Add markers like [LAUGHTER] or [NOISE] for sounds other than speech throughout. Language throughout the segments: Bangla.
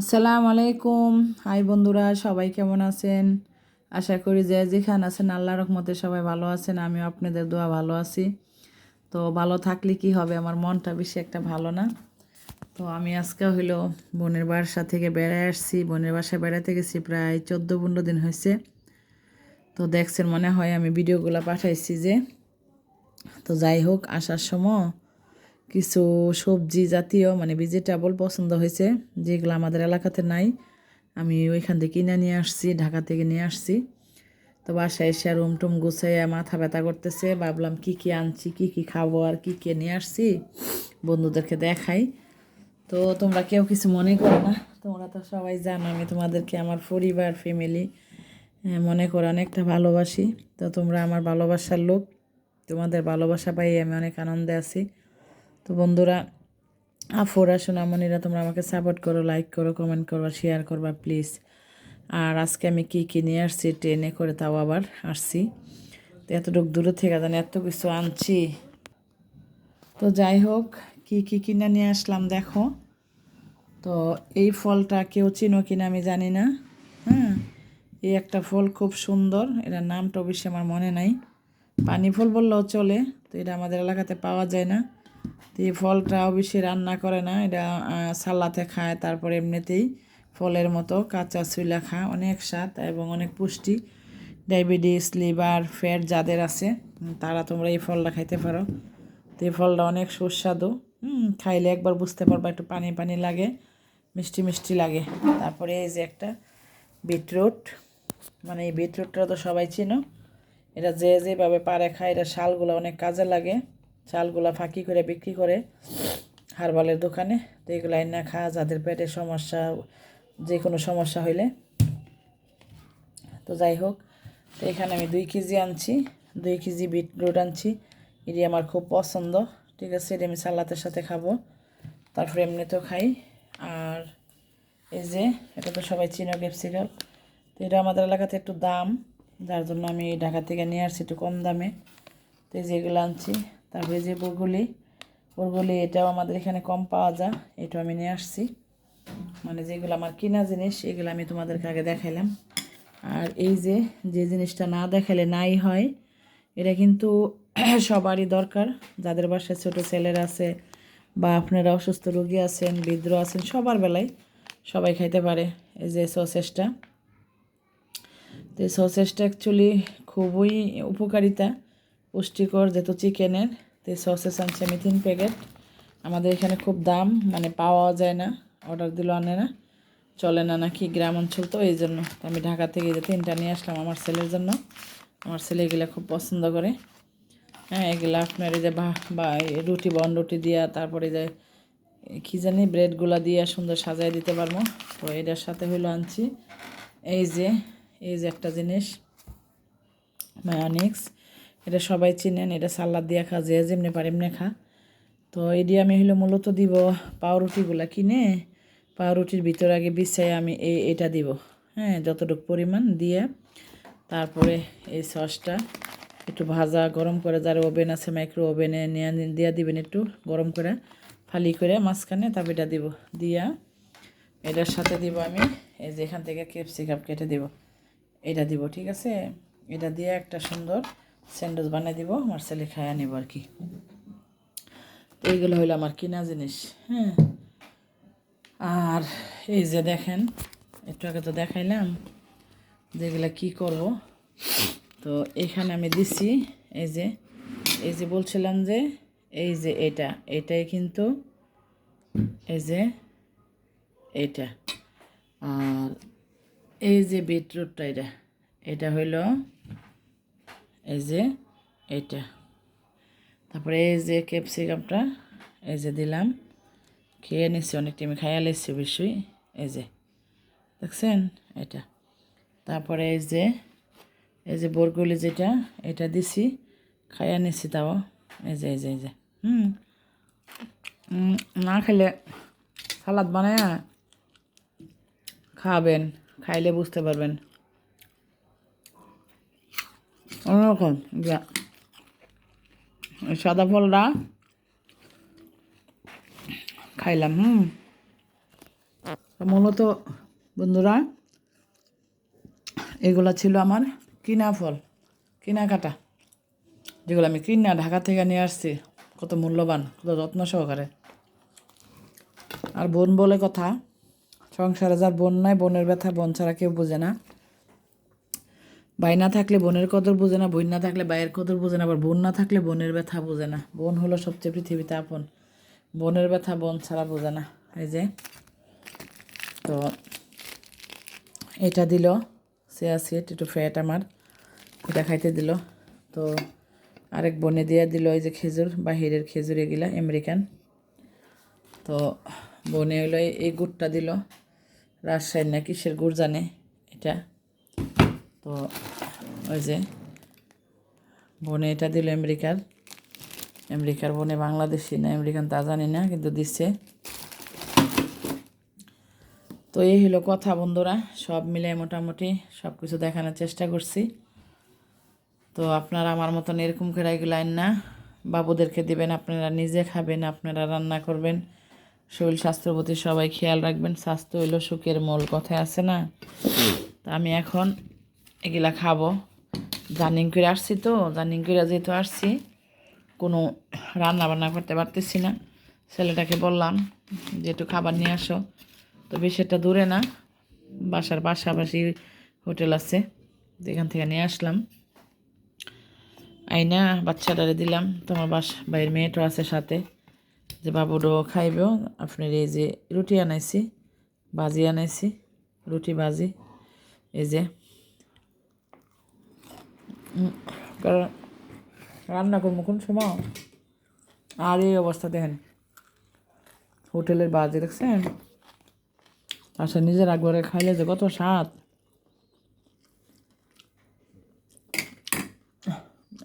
আসসালামু আলাইকুম হাই বন্ধুরা, সবাই কেমন আছেন? আশা করি যে যেখানে আছেন আল্লাহ রহমতে সবাই ভালো আছেন, আমিও আপনাদের দোয়া ভালো আছি। তো ভালো থাকলে কি হবে? আমার মনটা বেশি একটা ভালো না। তো আমি আজকে হইল বোনের বাসা থেকে বেড়ায় আসছি। বোনের বাসায় বেড়াতে গেছি প্রায় চোদ্দ পনেরো দিন হয়েছে। তো দেখছেন মনে হয় আমি ভিডিওগুলো পাঠাইছি যে। তো যাই হোক, আসার সময় কিছু সবজি জাতীয় মানে ভেজিটেবল পছন্দ হয়েছে, যেগুলো আমাদের এলাকাতে নাই। আমি ওইখান থেকে কিনে নিয়ে আসছি, ঢাকা থেকে নিয়ে আসছি। তো বাসায় এসে রুম টুম গুছাইয়া মাথা ব্যথা করতেছে, ভাবলাম কি কি আনছি, কি কি খাব আর কি কি নিয়ে আসছি, বন্ধুদেরকে দেখাই। তো তোমরা কেউ কিছু মনে করো না, তোমরা তো সবাই জানো আমি তোমাদেরকে আমার পরিবার ফ্যামিলি মনে করে অনেকটা ভালোবাসি। তো তোমরা আমার ভালোবাসার লোক, তোমাদের ভালোবাসা পাই আমি অনেক আনন্দে আছি। তো বন্ধুরা, আফোরা সোনামণিরা তোমরা আমাকে সাপোর্ট করো লাইক করো কমেন্ট করো শেয়ার করবা প্লিজ আর আজকে আমি কী কী নিয়ে আসছি, ট্রেনে করে তাও আবার আসছি। তো এতটুকু দূরে থেকে জানি, এত কিছু আনছি। তো যাই হোক, কী কী কিনে নিয়ে আসলাম দেখো। তো এই ফলটা কেউ চিনো কিনা আমি জানি না হ্যাঁ? এই একটা ফল খুব সুন্দর, এটার নামটা অবশ্যই আমার মনে নাই। পানি ফল বললেও চলে, তো এটা আমাদের এলাকাতে পাওয়া যায় না। তো এই ফলটা অবশ্যই রান্না করে না, এটা সালাতে খায়, তারপরে এমনিতেই ফলের মতো কাঁচা সুইলা খা, অনেক স্বাদ এবং অনেক পুষ্টি। ডায়াবেটিস, লিভার, ফ্যাট যাদের আছে তারা তোমরা এই ফলটা খাইতে পারো। তো এই ফলটা অনেক সুস্বাদু। খাইলে একবার বুঝতে পারবা, একটু পানি পানি লাগে, মিষ্টি মিষ্টি লাগে। তারপরে এই যে একটা বিটরুট মানে এই বিটরুটটা তো সবাই চিনো। এটা যে যেভাবে পারে খায়, এটা শালগুলো অনেক কাজে লাগে। চালগুলা ফাঁকি করে বিক্রি করে হারবালের দোকানে। তো এগুলো না খাওয়া, যাদের পেটে সমস্যা যে কোনো সমস্যা হইলে। তো যাই হোক, তো এখানে আমি দুই কেজি আনছি, দুই কেজি বিটরুট আনছি। এটি আমার খুব পছন্দ। ঠিক আছে, এটি আমি সালাতের সাথে খাব। তারপরে এমনিতেও খাই। আর এই যে, এটা তো সবাই চিনো ক্যাপসিকাম। তো এটা আমাদের এলাকাতে একটু দাম, যার জন্য আমি ঢাকা থেকে নিয়ে আসছি একটু কম দামে। তো এই যেগুলো আনছি। তারপরে যে বরগুলি বরগুলি এটাও আমাদের এখানে কম পাওয়া যায়, এটাও আমি নিয়ে আসছি। মানে যেগুলো আমার কিনা জিনিস, এগুলো আমি তোমাদেরকে আগে দেখাইলাম। আর এই যে যে জিনিসটা না দেখালে নাই হয়, এটা কিন্তু [CLEARS THROAT] সবারই দরকার। যাদের বাসায় ছোটো ছেলেরা আছে বা আপনারা অসুস্থ রোগী আছেন, বৃদ্ধ আছেন, সবার বেলায় সবাই খাইতে পারে এই যে সসেসটা তো এই সসেসটা অ্যাকচুয়ালি খুবই উপকারিতা। পুষ্টিকর যেহেতু চিকেনের, তো সসেস আনছি আমি তিন প্যাকেট। আমাদের এখানে খুব দাম মানে পাওয়া যায় না অর্ডার দিল আনে না। চলে না নাকি গ্রাম অঞ্চল তো, এই জন্য। আমি ঢাকা থেকে যে তিনটা নিয়ে আসলাম আমার ছেলের জন্য। আমার ছেলে এগুলো খুব পছন্দ করে। হ্যাঁ এগুলো আপনার এই যে বা রুটি, বন রুটি দিয়া, তারপরে যে, কী জানি, ব্রেডগুলো দিয়ে সুন্দর সাজাই দিতে পারব। তো এটার সাথে হইল আনছি। এই যে এই যে একটা জিনিস মায়োনিক্স এটা সবাই চিনেন, এটা সালাদ দিয়ে খা, যে যেমনি পারে এমনি খা। তো এটি আমি হলো মূলত দিব পাউরুটিগুলো কিনে, পাউরুটির ভিতরে আগে বিছাই আমি এই এটা দিব হ্যাঁ যতটুকু পরিমাণ দিয়ে। তারপরে এই সসটা একটু ভাজা, গরম করে যার ওভেন আছে মাইক্রো ওভেনে নিয়ে দিয়ে দিবেন একটু গরম করে, ফালি করে মাঝখানে তারপর এটা দিব দিয়া। এটার সাথে দিব আমি এই যে এখান থেকে ক্যাপসিকাম কেটে দিব, এটা দিব, ঠিক আছে? এটা দিয়ে একটা সুন্দর স্যান্ডউইচ বানিয়ে দিব, আমার ছেলে খায়া নেব আর কি। এইগুলো হইল আমার কিনা জিনিস হ্যাঁ। আর এই যে দেখেন, একটু আগে তো দেখাইলাম যেগুলো কি করব। তো এখানে আমি দিছি এই যে এই যে বলছিলাম যে, এই যে এটা, এটাই কিন্তু এই যে এটা। আর এই যে বিটরুটটা এটা এটা হইল এই যে এটা। তারপরে এই যে ক্যাপসিকামটা এই যে দিলাম। খেয়ে নিছি, অনেক টাইমে খাইয়া লেছি বেশি এই যে, দেখছেন? এটা। তারপরে এই যে এই যে বরগুলি যেটা, এটা দিছি, খাইয়া নিছি তাও। এই যে এই যে এই যে। হুম। না খেলে সালাদ বানায় খাবেন, খাইলে বুঝতে পারবেন। অন্যরকম সাদা ফলটা খাইলাম, হুম। মূলত বন্ধুরা, এগুলা ছিল আমার কিনা ফল, কিনা কাটা, যেগুলো আমি কিনা ঢাকা থেকে নিয়ে আসছি, কত মূল্যবান, কত যত্ন সহকারে। আর বোন বলে কথা, সংসারে যার বোন নাই, বোনের ব্যথা, বোন ছাড়া কেউ বোঝে না। ভাই না থাকলে বোনের কদর বোঝে না, বোন না থাকলে ভাইয়ের কদর বোঝে না, আবার বোন না থাকলে বোনের ব্যথা বোঝে না। বোন হলো সবচেয়ে পৃথিবীতে আপন। বোনের ব্যথা বোন ছাড়া বোঝে না। এই যে, তো এটা দিল চেয়া সিট একটু ফ্যাট আমার, এটা খাইতে দিল। তো আরেক বনে দিয়ে দিল, এই যে খেজুর, বাহিরের খেজুর এগুলা, আমেরিকান। তো বনে হলো এই গুড়টা দিল, রাজশাহীর না কিসের গুড় জানে এটা? তো ওই যে বনে এটা দিল আমেরিকার আমেরিকার বনে বাংলাদেশি না, আমেরিকান তা জানি না, কিন্তু দিচ্ছে তো এই হলো কথা বন্ধুরা, সব মিলে মোটামুটি সব কিছু দেখানোর চেষ্টা করছি। তো আপনারা আমার মতন এরকম করে আইন না, বাবুদেরকে দিবেন, আপনারা নিজে খাবেন, আপনারা রান্না করবেন। শরীর স্বাস্থ্যের প্রতি সবাই খেয়াল রাখবেন, স্বাস্থ্য হইল সুখের মূল কথা আছে না? তা আমি এখন এগুলা খাব। জানিং করে আসছি তো জানিং করে যেহেতু আসছি, কোনো রান্না বান্না করতে পারতেছি না। ছেলেটাকে বললাম, যে একটু খাবার নিয়ে আসো। তো বেশি একটা দূরে না, বাসার পাশাপাশি হোটেল আছে যেখান থেকে নিয়ে আসলাম। আইনা বাচ্চাটারে দিলাম, তোমার বাস, বাইরের মেয়েটা আছে সাথে। যে বাবুরও খাইবেও আপনার এই যে রুটি আনাইছি বাজি আনাইছি, রুটি বাজি এই যে কারণ রান্না করব কোন সময়? আর এই অবস্থা দেখেন। হোটেলের বাজে, দেখছেন? আচ্ছা নিজের একবারে খাইলে যে কত স্বাদ।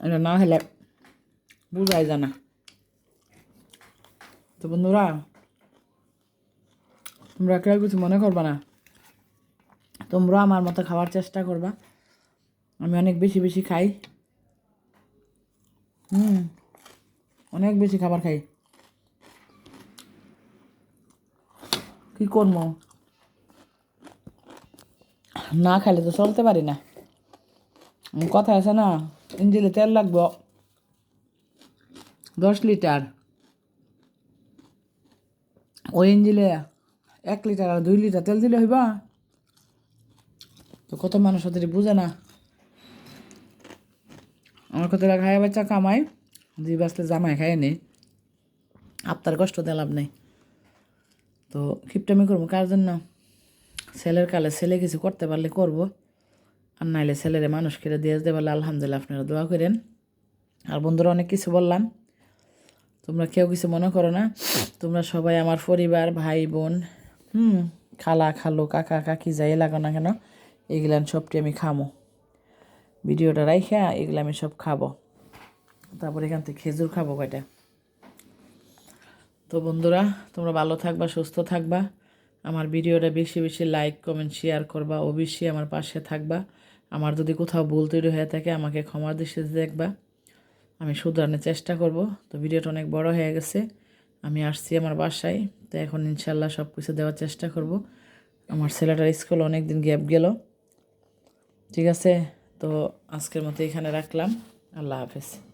এটা না হলে বুঝাই জানা তো বন্ধুরা, তোমরা কেউ কিছু মনে করবা না। তোমরা আমার মতো খাওয়ার চেষ্টা করবা। আমি অনেক বেশি বেশি খাই। হুম, অনেক বেশি খাবার খাই। কি করব? না খাইলে তো চলতে পারি না। কথা আছে না, ইঞ্জিলে তেল লাগবে। দশ লিটার। ওই ইঞ্জিলে এক লিটার আর দুই লিটার তেল দিলে হইবা। তো কত মানুষ ওদের বুঝে না। আমার কত খায় বাচ্চা কামাই, দুই বাসতে জামাই খায় নেই আপনার কষ্ট দিয়ে লাভ নেই। তো কিপটামি করব, কার জন্য? ছেলের কালে ছেলে কিছু করতে পারলে করব, আর নাইলে ছেলেরে মানুষ করে দিয়ে যেতে পারলে আলহামদুলিল্লাহ আপনারা দোয়া করেন। আর বন্ধুরা, অনেক কিছু বললাম। তোমরা কেউ কিছু মনে করো না। তোমরা সবাই আমার পরিবার, ভাই, বোন, হুম, খালা, খালো, কাকা, কাকি, যাই লাগো না কেন, এগুলান সবটি আমি খামো। ভিডিওটা রাইখা, এগুলো আমি সব খাব। তারপর এখান থেকে খেজুর খাব কয়টা। তো বন্ধুরা, তোমরা ভালো থাকবা, সুস্থ থাকবা। আমার ভিডিওটা বেশি বেশি লাইক কমেন্ট শেয়ার করবা। অবশ্যই আমার পাশে থাকবা। আমার যদি কোথাও ভুল তৈরি হয়ে থাকে, আমাকে ক্ষমার দৃষ্টিতে দেখবা। আমি শুধরানোর চেষ্টা করব। তো ভিডিওটা অনেক বড় হয়ে গেছে। আমি আসছি আমার বাসায়। তো এখন ইনশাল্লাহ সব কিছু দেওয়ার চেষ্টা করব। আমার ছেলেটার স্কুল অনেক দিন গ্যাপ গেল। ঠিক আছে? তো আজকের মতো এখানে রাখলাম। আল্লাহ হাফেজ।